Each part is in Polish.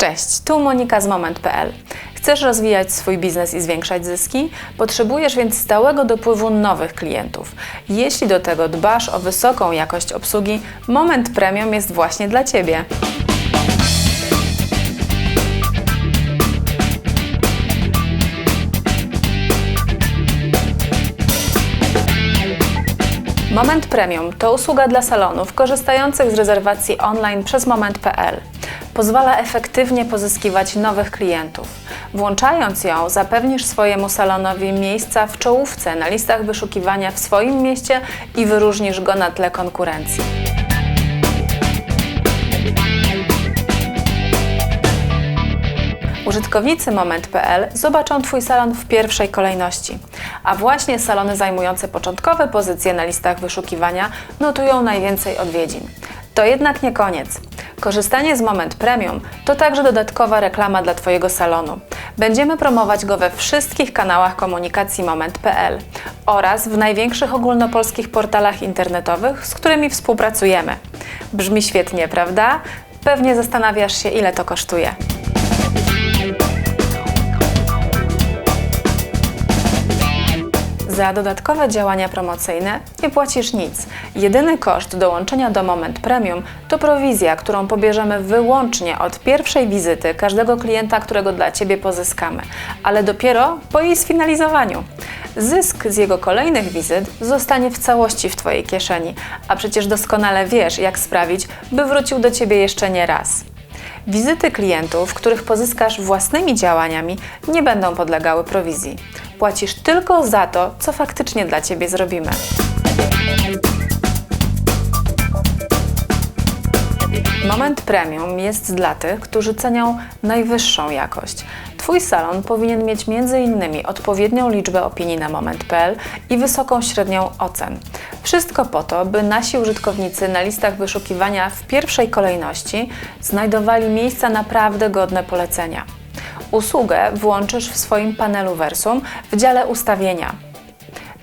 Cześć, tu Monika z Moment.pl. Chcesz rozwijać swój biznes i zwiększać zyski? Potrzebujesz więc stałego dopływu nowych klientów. Jeśli do tego dbasz o wysoką jakość obsługi, Moment Premium jest właśnie dla Ciebie. Moment Premium to usługa dla salonów korzystających z rezerwacji online przez Moment.pl. Pozwala efektywnie pozyskiwać nowych klientów. Włączając ją, zapewnisz swojemu salonowi miejsca w czołówce na listach wyszukiwania w swoim mieście i wyróżnisz go na tle konkurencji. Użytkownicy Moment.pl zobaczą Twój salon w pierwszej kolejności, a właśnie salony zajmujące początkowe pozycje na listach wyszukiwania notują najwięcej odwiedzin. To jednak nie koniec. Korzystanie z Moment Premium to także dodatkowa reklama dla Twojego salonu. Będziemy promować go we wszystkich kanałach komunikacji Moment.pl oraz w największych ogólnopolskich portalach internetowych, z którymi współpracujemy. Brzmi świetnie, prawda? Pewnie zastanawiasz się, ile to kosztuje. Za dodatkowe działania promocyjne nie płacisz nic. Jedyny koszt dołączenia do Moment Premium to prowizja, którą pobierzemy wyłącznie od pierwszej wizyty każdego klienta, którego dla Ciebie pozyskamy, ale dopiero po jej sfinalizowaniu. Zysk z jego kolejnych wizyt zostanie w całości w Twojej kieszeni, a przecież doskonale wiesz, jak sprawić, by wrócił do Ciebie jeszcze nie raz. Wizyty klientów, których pozyskasz własnymi działaniami, nie będą podlegały prowizji. Płacisz tylko za to, co faktycznie dla Ciebie zrobimy. Moment Premium jest dla tych, którzy cenią najwyższą jakość. Twój salon powinien mieć m.in. odpowiednią liczbę opinii na moment.pl i wysoką średnią ocen. Wszystko po to, by nasi użytkownicy na listach wyszukiwania w pierwszej kolejności znajdowali miejsca naprawdę godne polecenia. Usługę włączysz w swoim panelu Versum w dziale ustawienia.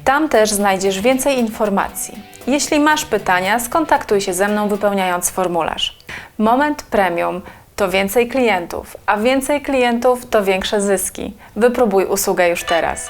Tam też znajdziesz więcej informacji. Jeśli masz pytania, skontaktuj się ze mną wypełniając formularz. Moment Premium to więcej klientów, a więcej klientów to większe zyski. Wypróbuj usługę już teraz.